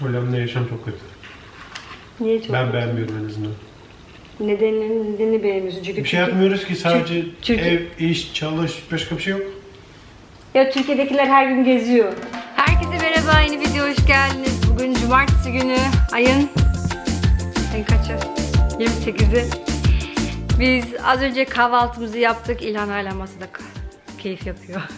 Hollanda'da yaşam çok kötü. Niye çok? Ben beğenmiyorum en azından. Nedenini, nedenini beğenmiyorsun çünkü Bir şey yapmıyoruz ki sadece Çünkü- ev, iş, çalış, başka bir şey yok. Ya Türkiye'dekiler her gün geziyor. Herkese merhaba, yeni video hoş geldiniz. Bugün cumartesi günü, ayın... Ayın kaçı? 28'i. Biz az önce kahvaltımızı yaptık. İlhan hala masada keyif yapıyor.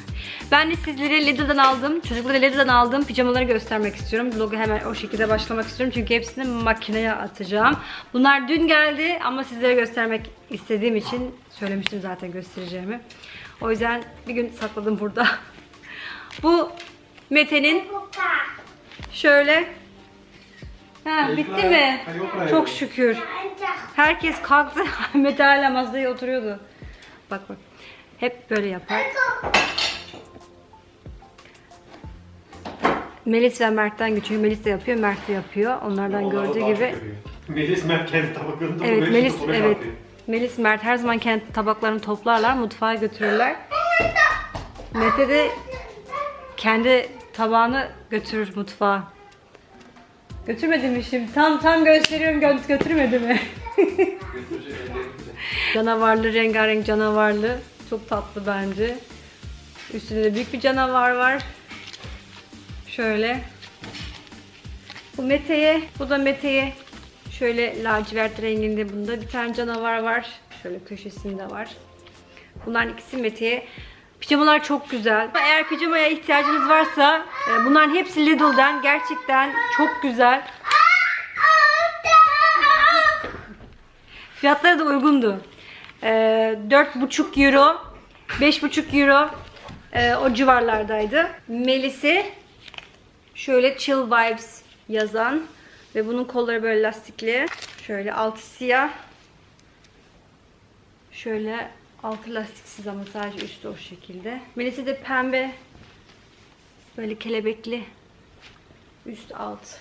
Ben de sizlere Lidl'dan aldım. Çocuklara Lidl'dan aldığım pijamaları göstermek istiyorum. Vlogu hemen o şekilde başlamak istiyorum. Çünkü hepsini makineye atacağım. Bunlar dün geldi ama sizlere göstermek istediğim için söylemiştim zaten göstereceğimi. O yüzden bir gün sakladım burada. Bu Mete'nin şöyle Ha, bitti mi? Çok şükür. Herkes kalktı. Mete hala masaya oturuyordu. Bak bak. Hep böyle yapar. Melis ve Mert'ten geçiyor. Melis de yapıyor, Mert de yapıyor. Onlardan gördüğü gibi. Melis Mert kendi tabaklarında Evet, Melis evet. Melis Mert her zaman kendi tabaklarını toplarlar, mutfağa götürürler. Mete de kendi tabağını götürür mutfağa. Götürmedi mi şimdi? Tam tam gösteriyorum gö götürmedi mi? canavarlı, rengarenk canavarlı. Çok tatlı bence. Üstünde de büyük bir canavar var. Şöyle. Bu Mete'ye, bu da Mete'ye. Şöyle lacivert renginde bunda bir tane canavar var. Şöyle köşesinde var. Bunların ikisi Mete'ye. Pijamalar çok güzel. Eğer pijamaya ihtiyacınız varsa e, bunların hepsi Lidl'den. Gerçekten çok güzel. Fiyatları da uygundu. E, 4,5 euro, 5,5 euro e, o civarlardaydı. Melis'i şöyle Chill Vibes yazan ve bunun kolları böyle lastikli. Şöyle altı siyah. Şöyle altı lastiksiz ama sadece üstü o şekilde. Melis'i de pembe. Böyle kelebekli. Üst alt.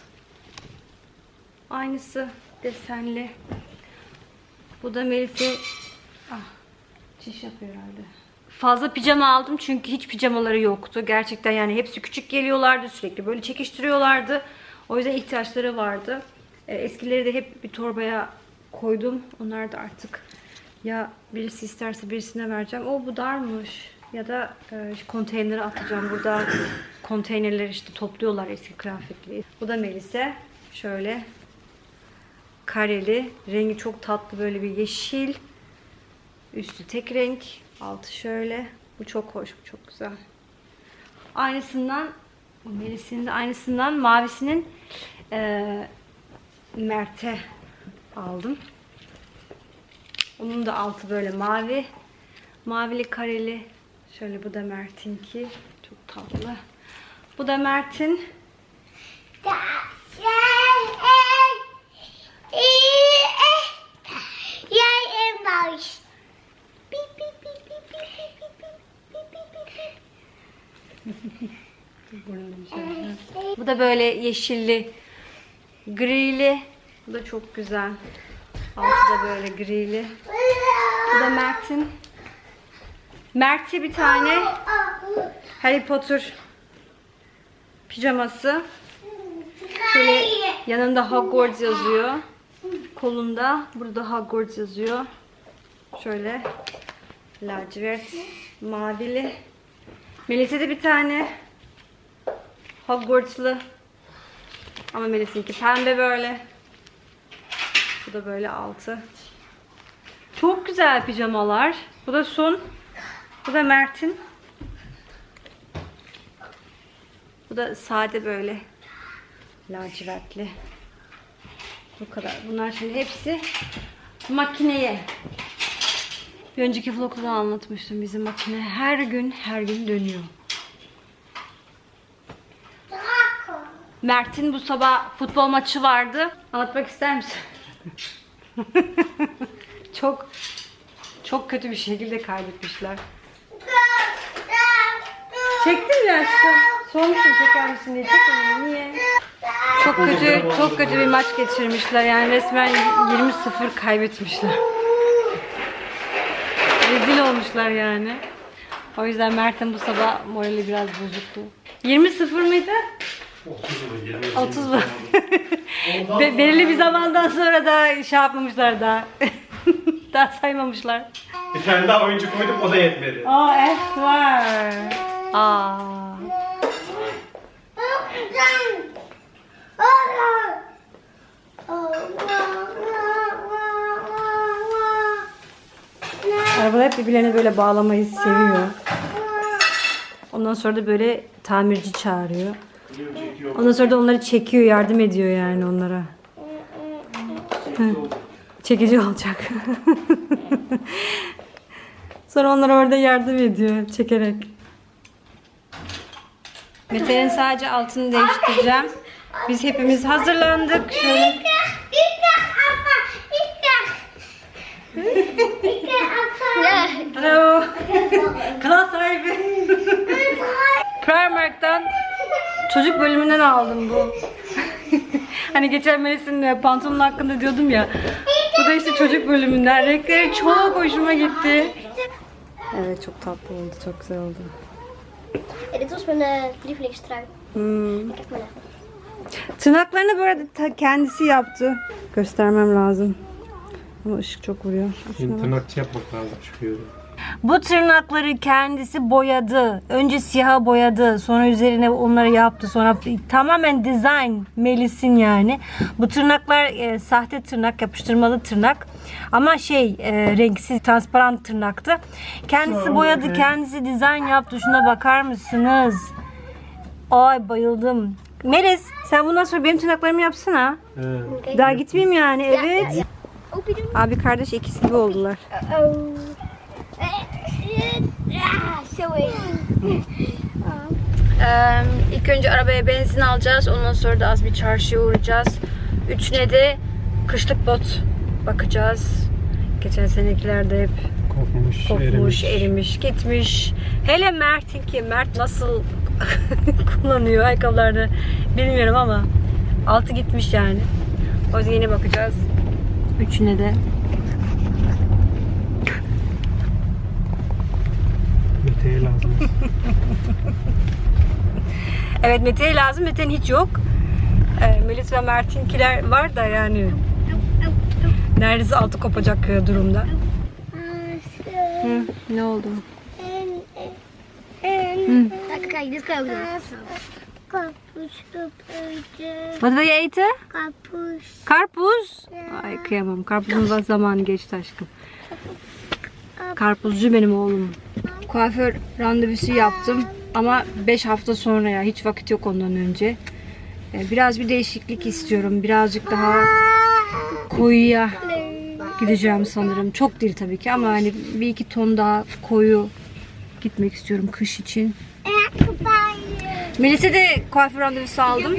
Aynısı desenli. Bu da Melis'i ah, çiş yapıyor herhalde. Fazla pijama aldım çünkü hiç pijamaları yoktu. Gerçekten yani hepsi küçük geliyorlardı sürekli böyle çekiştiriyorlardı. O yüzden ihtiyaçları vardı. E, eskileri de hep bir torbaya koydum. Onlar da artık ya birisi isterse birisine vereceğim. O bu darmış. Ya da e, konteynere atacağım. Burada konteynerleri işte topluyorlar eski kıyafetleri. Bu da Melise. Şöyle kareli. Rengi çok tatlı böyle bir yeşil. Üstü tek renk. Altı şöyle. Bu çok hoş. Bu çok güzel. Aynısından Melis'in de aynısından mavisinin eee Mert'e aldım. Onun da altı böyle mavi. Mavili kareli. Şöyle bu da Mert'inki. Çok tatlı. Bu da Mert'in. Bu da böyle yeşilli, grili. Bu da çok güzel. Altı da böyle grili. Bu da Mert'in. Mert'e bir tane Harry Potter pijaması. Şöyle yanında Hogwarts yazıyor. Kolunda burada Hogwarts yazıyor. Şöyle lacivert mavili. Melis'e de bir tane Hogwarts'lı ama Melis'inki pembe böyle. Bu da böyle altı. Çok güzel pijamalar. Bu da son. Bu da Mert'in. Bu da sade böyle. Lacivertli. Bu kadar. Bunlar şimdi hepsi makineye. Bir önceki vlogda da anlatmıştım. Bizim makine her gün her gün dönüyor. Mert'in bu sabah futbol maçı vardı. Anlatmak ister misin? çok çok kötü bir şekilde kaybetmişler. Çektin mi aşkım? Sormuştum çeker misin diye. Çekmedim. Niye? Çok kötü, çok kötü bir maç geçirmişler. Yani resmen 20-0 kaybetmişler. Rezil olmuşlar yani. O yüzden Mert'in bu sabah morali biraz bozuktu. 20-0 mıydı? 30 mu? 20, 30 mu? Be- belirli bir zamandan sonra da şey yapmamışlar daha. daha saymamışlar. Bir tane daha oyuncu koyduk o da yetmedi. Aa F var. Aa. Arabalar hep birbirlerine böyle bağlamayı seviyor. Ondan sonra da böyle tamirci çağırıyor. Ondan sonra da onları çekiyor, yardım ediyor yani onlara. Çekici olacak. sonra onlara orada yardım ediyor çekerek. Mete'nin sadece altını değiştireceğim. Biz hepimiz hazırlandık. Şöyle Hello. Kanal sahibi. Primark'tan çocuk bölümünden aldım bu. hani geçen Melis'in e, pantolonun hakkında diyordum ya. Bu da işte çocuk bölümünden. Renkleri çok hoşuma gitti. Evet çok tatlı oldu. Çok güzel oldu. Ja, dit was mijn eh, lievelingstrui. Hmm. Ik heb. Tırnaklarını ta- kendisi yaptı. Göstermem lazım. Ama ışık çok vuruyor. Bak. Tırnakçı yapmak lazım çıkıyor. Bu tırnakları kendisi boyadı. Önce siyaha boyadı. Sonra üzerine onları yaptı. Sonra tamamen design Melis'in yani. Bu tırnaklar e, sahte tırnak, yapıştırmalı tırnak. Ama şey e, renksiz, transparan tırnaktı. Kendisi boyadı, kendisi dizayn yaptı. Şuna bakar mısınız? Ay bayıldım. Melis sen bundan sonra benim tırnaklarımı yapsana. He. Daha gitmeyeyim yani. Evet. Abi kardeş ikiz gibi oldular. Ee, ilk önce arabaya benzin alacağız. Ondan sonra da az bir çarşıya uğrayacağız. Üçüne de kışlık bot bakacağız. Geçen senekilerde hep Kopmuş, kopmuş, erimiş. erimiş, gitmiş. Hele Mert'inki. Mert nasıl kullanıyor ayakkabılarını bilmiyorum ama altı gitmiş yani. O yüzden yine bakacağız. Üçüne de. Mete'ye lazım. Evet Mete'ye lazım. Mete'nin hiç yok. Ee, Melis ve Mert'inkiler var da yani neredeyse altı kopacak e, durumda. Hı, ne oldu? What were you eaten? Kapus. Karpuz. Ay kıyamam. Karpuzun da zamanı geçti aşkım. Karpuzcu benim oğlum. Kuaför randevusu yaptım ama 5 hafta sonra ya hiç vakit yok ondan önce. Ee, Biraz bir değişiklik istiyorum. Birazcık daha koyuya gideceğim sanırım. Çok değil tabii ki ama hani bir iki ton daha koyu gitmek istiyorum kış için. Melis'e de kuaför randevusu aldım.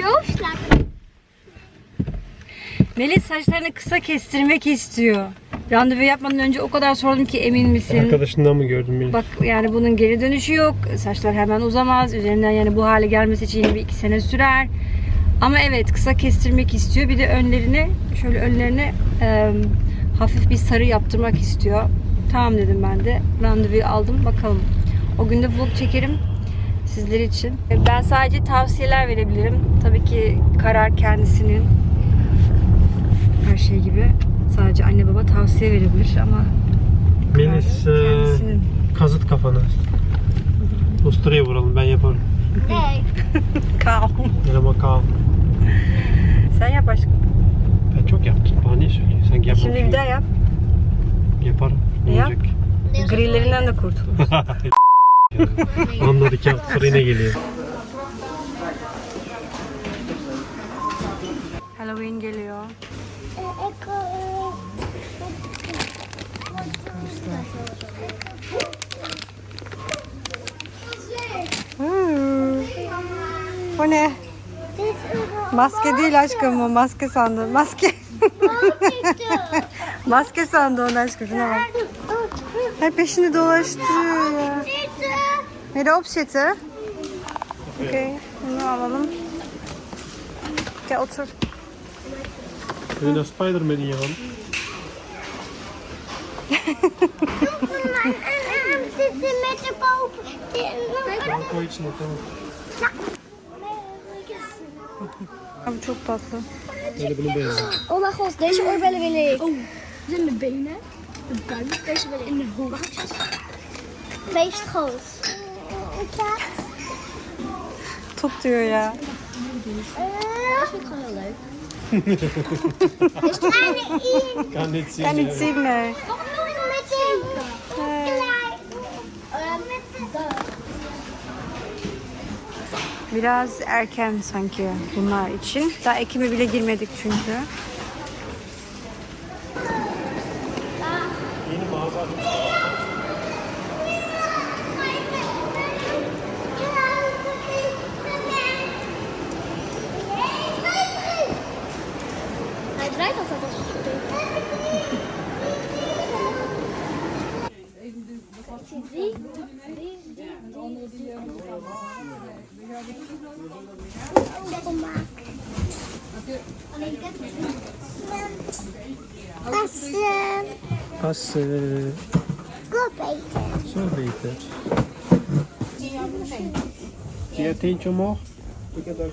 Melis saçlarını kısa kestirmek istiyor. Randevu yapmadan önce o kadar sordum ki emin misin? Arkadaşından mı gördün beni? Bak yani bunun geri dönüşü yok. Saçlar hemen uzamaz. Üzerinden yani bu hale gelmesi için bir iki sene sürer. Ama evet kısa kestirmek istiyor. Bir de önlerine şöyle önlerine e, hafif bir sarı yaptırmak istiyor. Tamam dedim ben de. Randevuyu aldım. Bakalım. O gün de vlog çekerim sizler için. Ben sadece tavsiyeler verebilirim. Tabii ki karar kendisinin. Her şey gibi. Sadece anne baba tavsiye verebilir ama Melis e, kendisinin. kazıt kafana. Usturaya vuralım ben yaparım. Kal. Merhaba Kaan. Sen yap aşkım. Ben çok yaptım. Bana niye söylüyorsun? Sanki yapmamışım. Şimdi bir daha yap. Yaparım. Ne Yap. olacak? Grillerinden de kurtul. Anladık yaptı sonra yine geliyor. Halloween geliyor. Bu ne? Maske değil aşkım o. Maske sandı. Maske. Maske sandı onu aşkım. Şuna bak. Her peşini dolaştırıyor ya. Nere opsiyeti? Okey. Bunu alalım. Gel otur. Wil je Spider-Man in? Zitten met de boven. Ik iets doen? Oh mijn god, deze oorbellen wil ik. Oh, in de benen, de buik, deze wil ik. In de hoofd. Feest groot. Top diyor ya. Dat vind ik gewoon heel leuk. is in. Kan niet zien. Kan niet zien, nee. Biraz erken sanki bunlar için. Daha Ekim'e bile girmedik çünkü. Yeni mağaza. Uh, Goed eten. zo beter. Teentje omhoog?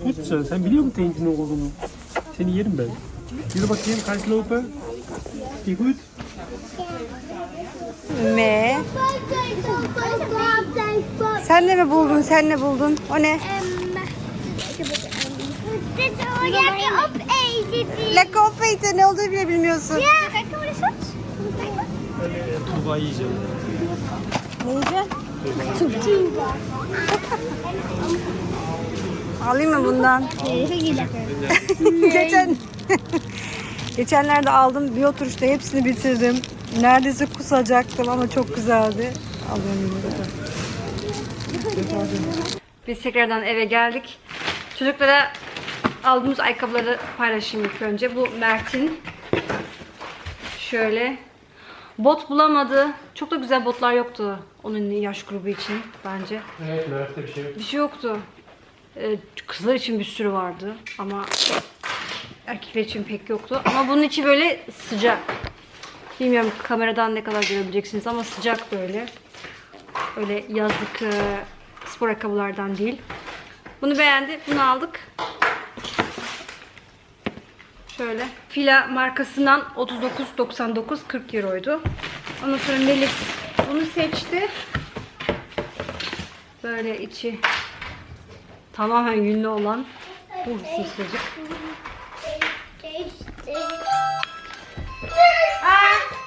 Goed zo, zijn biliyor musun nog olduğunu? Seni yerim ben. Yürü bakayım kaç lopen. Die goed? Me. Sen de mi buldun? Sen ne buldun? O ne? Lekker opeten. Ne olduğunu bile bilmiyorsun. Dat? Tuğba yiyeceğim. Ne yiyeceksin? Alayım mı bundan? Lekker. Geçen Geçenlerde aldım bir oturuşta hepsini bitirdim. Neredeyse kusacaktım ama çok güzeldi. Alıyorum Biz tekrardan eve geldik. Çocuklara aldığımız ayakkabıları paylaşayım ilk önce. Bu Mert'in. Şöyle. Bot bulamadı. Çok da güzel botlar yoktu onun yaş grubu için bence. Evet merakta bir şey yok. Bir şey yoktu. Ee, kızlar için bir sürü vardı ama erkekler için pek yoktu. Ama bunun içi böyle sıcak. Bilmiyorum kameradan ne kadar görebileceksiniz ama sıcak böyle. Öyle yazlık e, spor ayakkabılardan değil. Bunu beğendi. Bunu aldık. Şöyle. Fila markasından 39.99 40 euroydu. Ondan sonra Melis bunu seçti. Böyle içi tamamen yünlü olan bu sımsıcık.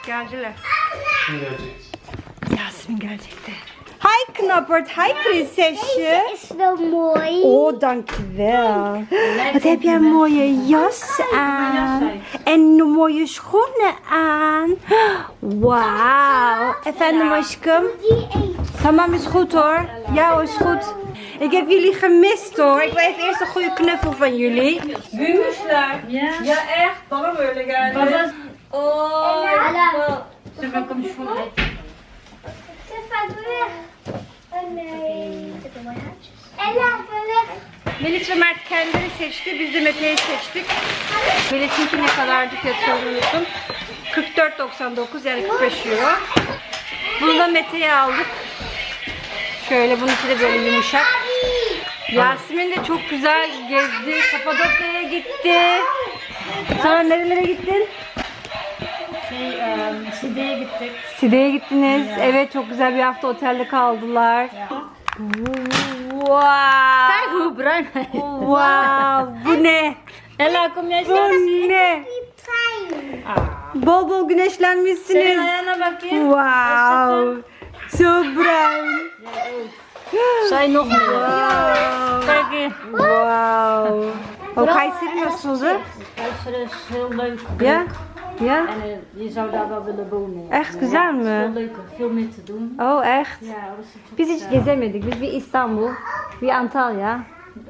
Geldiler. Şimdi gelecek. Yasemin gelecekti. Hi Knappert, hi prinsesje. is wel mooi. Oh, dankjewel. Wat heb jij een mooie jas aan. En mooie schoenen aan. Wauw. Efendim aşkım. Die eet. Tamam is goed hoor. Hoor, is goed. Ik heb jullie gemist hoor. Ik wil even eerst een goede knuffel van jullie. Büyümüşler. Ja. Ja echt. Bana mı öyle geldi? Baba. Oh. Bakalım şu Ze gaat weg. Melis ve Mert kendileri seçti. Biz de Mete'yi seçtik. Melis'inki ne kadardı fiyatını unuttum. 44.99 yani 45 euro. Bunu da Mete'ye aldık. Şöyle bunun içi de böyle yumuşak. Yasemin de çok güzel gezdi. Kapadokya'ya gitti. Sonra nerelere gittin? Şey, e, Side'ye gittik. Side'ye gittiniz. Evet çok güzel bir hafta otelde kaldılar. Wow. Brian. Wow. Bu ne? Ella, kom jij Bu ne? Bol bol güneşlenmişsiniz. Ayağına bakayım. Wow. So brown. Zij nog meer. Wow. Wow. O Kayseri nasıldı? Luister, is heel leuk. Ja? Ja? En eh, je zou daar wel willen wonen. Echt güzel Veel mi? leuker, veel meer te doen. Oh echt? Ja, is çok Biz hiç gezemedik. Biz bir İstanbul, bir Antalya.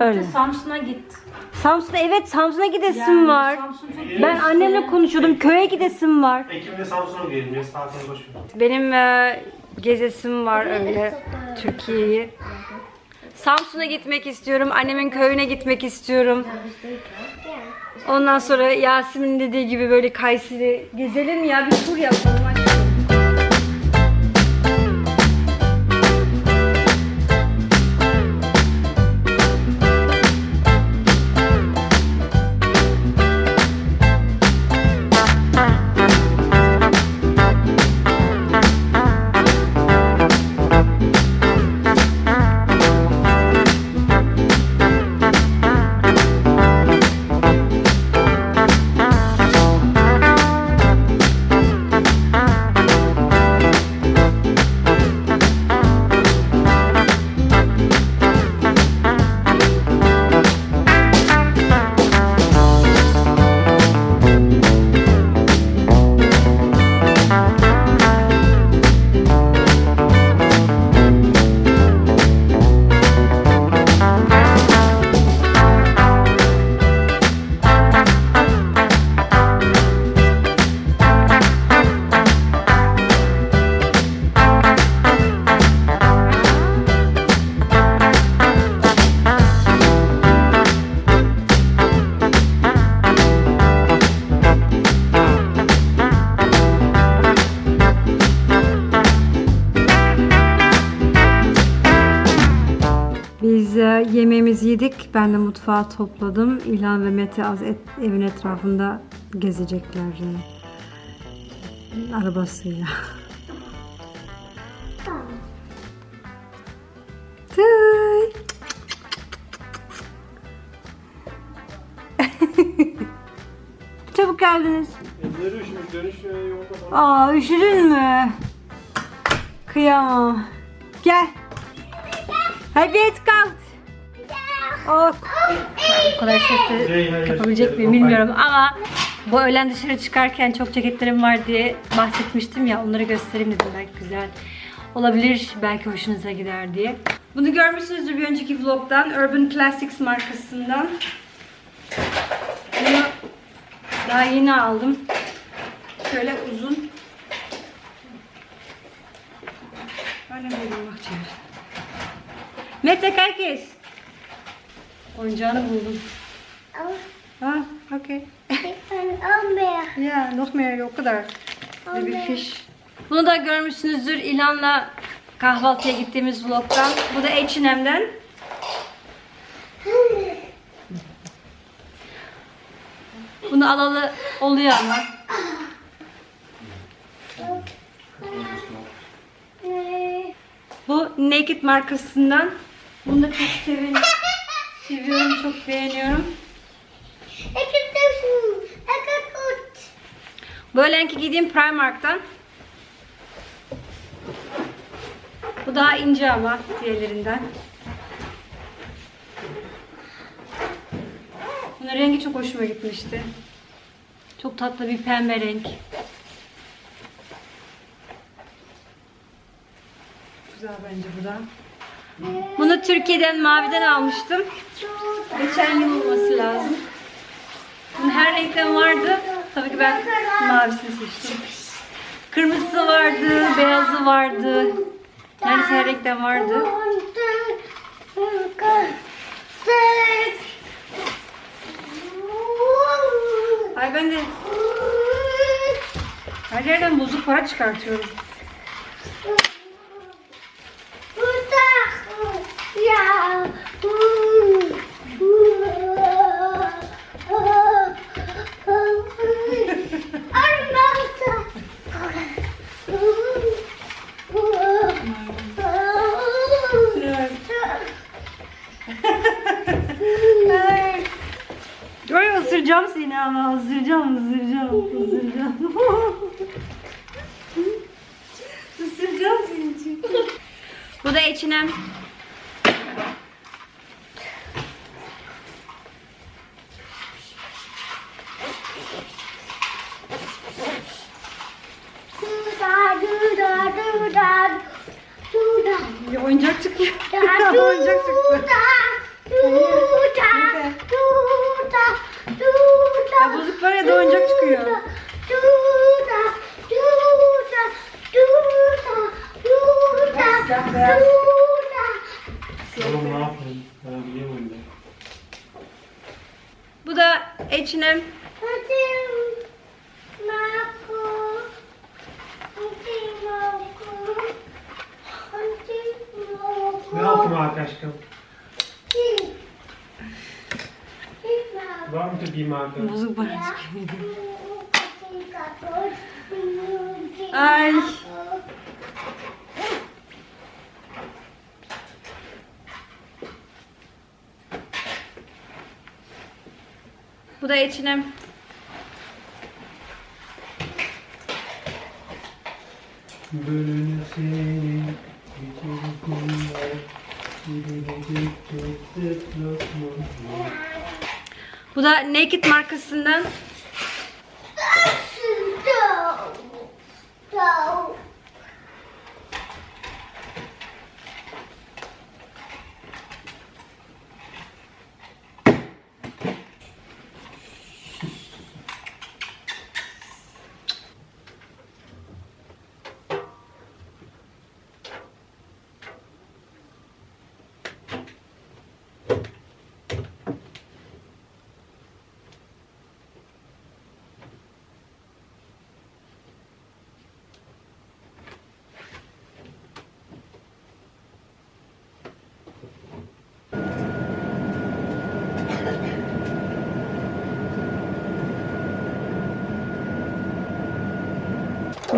Öyle. Samsun'a git. Samsun'a evet Samsun'a gidesim var. Samsun çok Ben annemle konuşuyordum. Köye gidesim var. Ekim'de Samsun'a gidelim. Yaz tatili boş ver. Benim e, gezesim var öyle Türkiye'yi. Samsun'a gitmek istiyorum. Annemin köyüne gitmek istiyorum. Ondan sonra Yasemin dediği gibi böyle Kayseri gezelim ya bir tur yapalım. Mutfağı topladım. İlhan ve Mete az et- evin etrafında gezecekler. Arabasıyla. Tüy. Çabuk geldiniz. Elleri üşümüş dönüş yolda falan. Aa üşüdün mü? Kıyamam. Gel. Hadi et kalk. Oh. O kadar hayır, yapabilecek miyim bilmiyorum ama bu öğlen dışarı çıkarken çok ceketlerim var diye bahsetmiştim ya onları göstereyim dedim belki güzel olabilir belki hoşunuza gider diye. Bunu görmüşsünüzdür bir önceki vlogdan Urban Classics markasından. Bunu daha yeni aldım. Şöyle uzun. Böyle böyle bak. Mete herkes. Oyuncağını buldum. Meer. Ya, nog meer yok o kadar. Ve bir fiş. Bunu da görmüşsünüzdür İlhan'la kahvaltıya gittiğimiz vlogdan. Bu da H&M'den. Bunu alalı oluyor ama. Bu Naked markasından. Bunu da çok seviyorum. Seviyorum, çok beğeniyorum. Böylenki giydiğim Primark'tan. Bu daha ince ama diğerlerinden. Bunun rengi çok hoşuma gitmişti. Çok tatlı bir pembe renk. Güzel bence bu da. Bunu Türkiye'den maviden almıştım. Geçen yıl olması lazım. Bunun her renkten vardı. Tabii ki ben mavisini seçtim. Kırmızısı vardı, beyazı vardı. Neredeyse her renkten vardı. Ay ben de her yerden bozuk para çıkartıyorum. Isıracağım seni ama ısıracağım, ısıracağım, ısıracağım. ısıracağım seni çünkü. Bu da H&M. Bir oyuncak çıkıyor. oyuncak çıktı. Ya bozuk var ya da oyuncak çıkıyor. Siyah beyaz. Oğlum ne yapayım? Ben bilemiyorum ben. Bu da H&M. Marka aşkım? Var mı bir marka? Bozuk para çıkıyor. Ay. Bu da H&M. Bölünür seni Geçeri kumlar Bu da Naked markasından.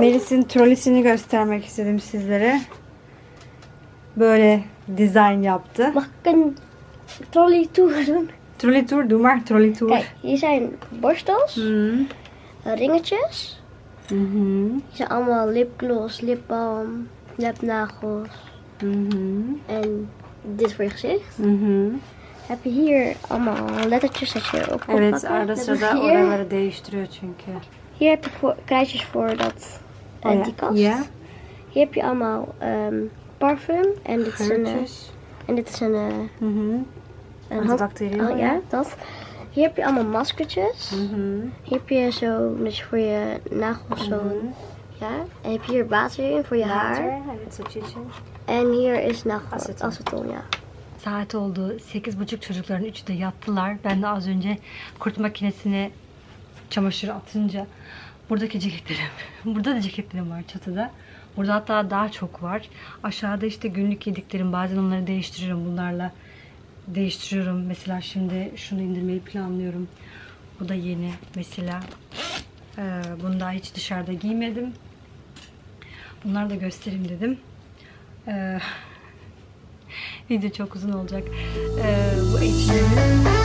Melis'in trolisini göstermek istedim sizlere. Böyle dizayn yaptı. Mag ik een trolley tour doen? Trolley tour, doe maar. Trolley tour. Kijk, hier zijn borstels, Hı. ringetjes. Hı hı. Hier zijn allemaal lipgloss, lipbalm, nepnagels. Hı. En dit is voor je gezicht. Hı. Heb je hier allemaal lettertjes dat je op kan Evet pakken. arada Net als sırada hier. heb je voor, krijtjes voor dat, Oh eh, ja. die kast. Ja. Hier heb je allemaal ehm, parfum. En dit is een, eh, Geurtjes. en dit is een, eh, Hı hı. een hand... Antibacterieel. Oh, ja, dat. Hier heb je allemaal maskertjes. Hı hı. Hier heb je zo, dat je voor je nagels zo, ja. En heb je hier water in voor je Water, haar. için. En hier is nagel, Aceton. aceton, ja. Saat oldu. 8.30 çocukların üçü de yattılar. Ben de az önce kurt makinesine çamaşır atınca buradaki ceketlerim, burada da ceketlerim var çatıda. Burada hatta daha çok var. Aşağıda işte günlük yediklerim bazen onları değiştiriyorum bunlarla. Değiştiriyorum. Mesela şimdi şunu indirmeyi planlıyorum. Bu da yeni mesela. Ee, bunu daha hiç dışarıda giymedim. Bunları da göstereyim dedim. Ee, Video çok uzun olacak. Ee, bu H&M'in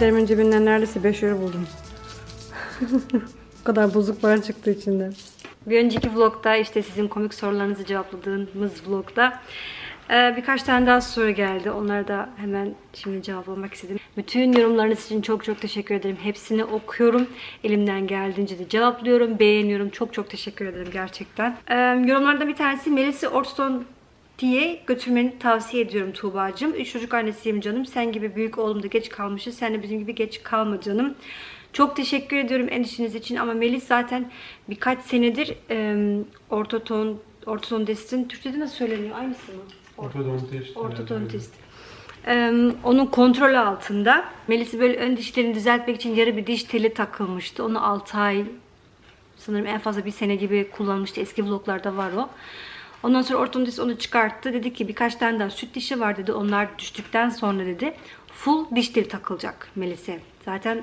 Ceketlerimin cebinden neredeyse 5 euro buldum. o kadar bozuk para çıktı içinden. Bir önceki vlogda işte sizin komik sorularınızı cevapladığımız vlogda e, birkaç tane daha soru geldi. Onları da hemen şimdi cevaplamak istedim. Bütün yorumlarınız için çok çok teşekkür ederim. Hepsini okuyorum. Elimden geldiğince de cevaplıyorum. Beğeniyorum. Çok çok teşekkür ederim gerçekten. E, yorumlardan bir tanesi Melisi Orton diye götürmeni tavsiye ediyorum Tuğba'cığım. Üç çocuk annesiyim canım. Sen gibi büyük oğlum da geç kalmışız. Sen de bizim gibi geç kalma canım. Çok teşekkür ediyorum endişeniz için ama Melis zaten birkaç senedir e, ortoton, ortodontist, Türkçe'de nasıl söyleniyor? Aynısı mı? Ortodontist. Ortodontist. Ee, onun kontrolü altında. Melis'i böyle ön dişlerini düzeltmek için yarı bir diş teli takılmıştı. Onu 6 ay sanırım en fazla bir sene gibi kullanmıştı. Eski vloglarda var o. Ondan sonra ortodontist onu çıkarttı. Dedi ki birkaç tane daha süt dişi var dedi. Onlar düştükten sonra dedi full diş teli takılacak Melis'e. Zaten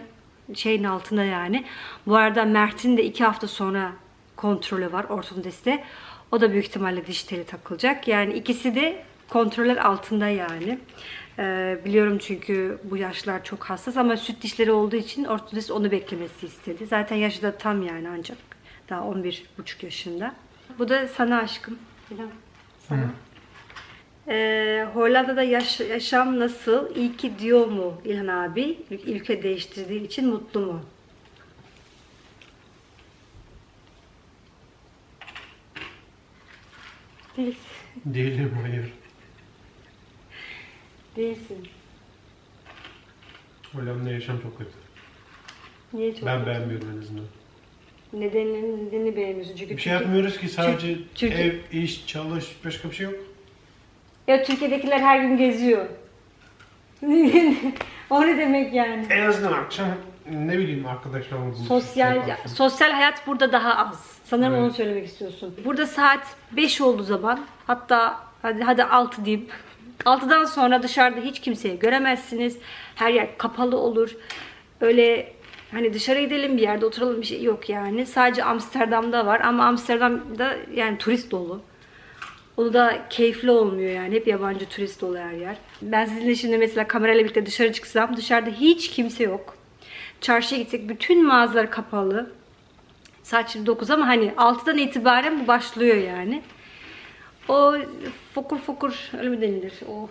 şeyin altında yani. Bu arada Mert'in de iki hafta sonra kontrolü var ortodontiste. O da büyük ihtimalle diş teli takılacak. Yani ikisi de kontroller altında yani. Ee, biliyorum çünkü bu yaşlar çok hassas ama süt dişleri olduğu için ortodontist onu beklemesi istedi. Zaten yaşı da tam yani ancak. Daha 11,5 yaşında. Bu da sana aşkım. Bilal, Sana. Ee, Hollanda'da yaş- yaşam nasıl? İyi ki diyor mu İlhan abi? Ülke değiştirdiği için mutlu mu? Değil. Değilim hayır. Değilsin. Hollanda'da yaşam çok kötü. Niye çok? Ben beğenmiyorum en azından. Nedenini, nedenini beğenmiyorsun çünkü. Bir şey Türkiye- yapmıyoruz ki sadece Çünkü- ev, iş, çalış, başka bir şey yok. Ya Türkiye'dekiler her gün geziyor. o ne demek yani? En azından akşam ne bileyim arkadaşlarla buluşup Sosyal yaparsın. sosyal hayat burada daha az. Sanırım Evet. onu söylemek istiyorsun. Burada saat 5 olduğu zaman hatta hadi hadi 6 diyeyim. 6'dan sonra dışarıda hiç kimseyi göremezsiniz. Her yer kapalı olur. Öyle hani dışarı gidelim bir yerde oturalım bir şey yok yani. Sadece Amsterdam'da var ama Amsterdam'da yani turist dolu. O da keyifli olmuyor yani. Hep yabancı turist dolu her yer. Ben sizinle şimdi mesela kamerayla birlikte dışarı çıksam dışarıda hiç kimse yok. Çarşıya gitsek bütün mağazalar kapalı. Saat şimdi 9 ama hani 6'dan itibaren bu başlıyor yani. O fokur fokur öyle mi denilir? O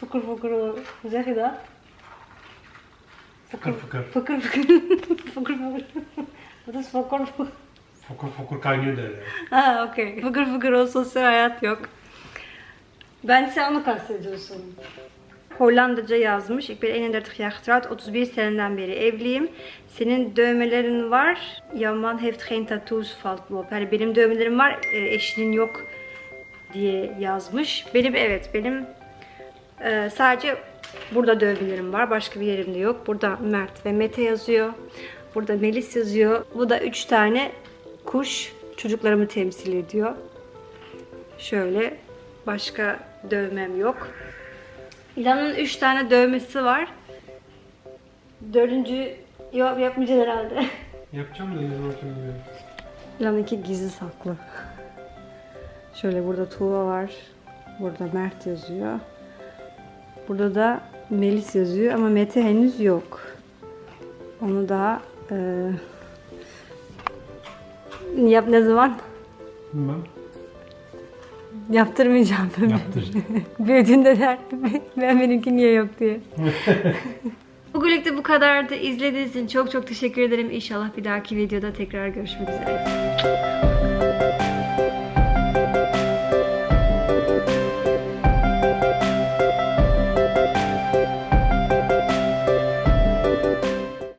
fokur fokur o güzel. Fıkır fıkır. Fıkır fıkır. fıkır fıkır. Bu da fokur fokur. Fokur fokur kaynıyor derler. Ha okey. Fıkır fıkır o sosyal hayat yok. Ben sen onu kastediyorsun. Hollandaca yazmış. Ik ben 31 jaar getrouwd. 31 seneden beri evliyim. Senin dövmelerin var. Yaman heeft geen tattoos valt me op. Yani benim dövmelerim var. e, Eşinin yok diye yazmış. Benim evet benim e, sadece burada dövmelerim var. Başka bir yerimde yok. Burada Mert ve Mete yazıyor. Burada Melis yazıyor. Bu da 3 tane kuş çocuklarımı temsil ediyor. Şöyle başka dövmem yok. İlan'ın 3 tane dövmesi var. Dördüncü yok yapmayacağız herhalde. Yapacağım da zaman bilmiyorum. İlan'ınki gizli saklı. Şöyle burada Tuğba var. Burada Mert yazıyor. Burada da Melis yazıyor ama Mete henüz yok. Onu da e, yap ne zaman? Bilmem. Yaptırmayacağım. Yaptır. Büyüdüğünde der ben benimki niye yok diye. Bugünlük de bu kadardı. İzlediğiniz için çok çok teşekkür ederim. İnşallah bir dahaki videoda tekrar görüşmek üzere.